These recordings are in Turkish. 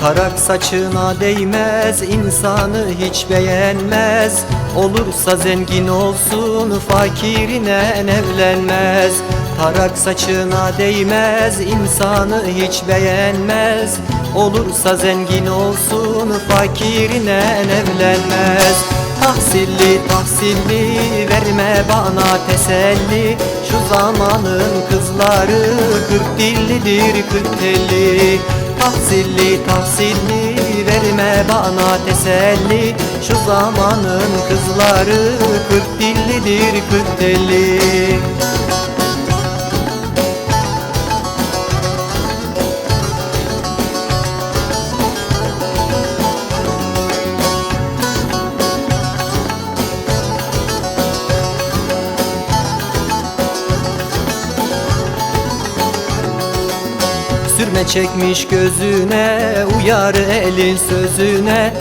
Tarak saçına değmez insanı hiç beğenmez. Olursa zengin olsun fakirine evlenmez. Tarak saçına değmez insanı hiç beğenmez. Olursa zengin olsun fakirine evlenmez. Tahsilli tahsilli verme bana teselli. Şu zamanın kızları kırk dillidir kırk telli Tahsilli tahsilli verme bana teselli. Şu zamanın kızları kırk dillidir kırk telli Sürme çekmiş gözüne Uyar elin sözüne.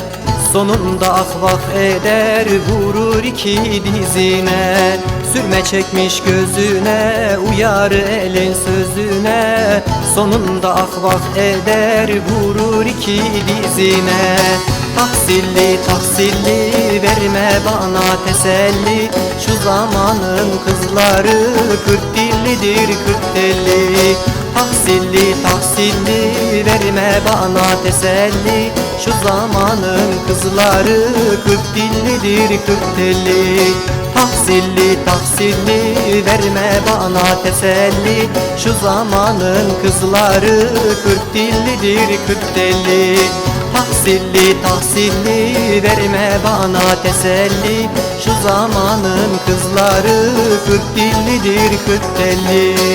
Sonunda ahvah eder Vurur iki dizine. Sürme çekmiş gözüne Uyar elin sözüne. Sonunda ahvah eder Vurur iki dizine. Tahsilli tahsilli verme bana teselli. Şu zamanın kızları kırk dillidir kırk telli verme bana teselli. Şu zamanın kızları kırk dillidir kırk telli. Tahsilli tahsilli verme bana teselli. Şu zamanın kızları kırk dillidir kırk telli. Tahsilli tahsilli verme bana teselli. Şu zamanın kızları kırk dillidir kırk telli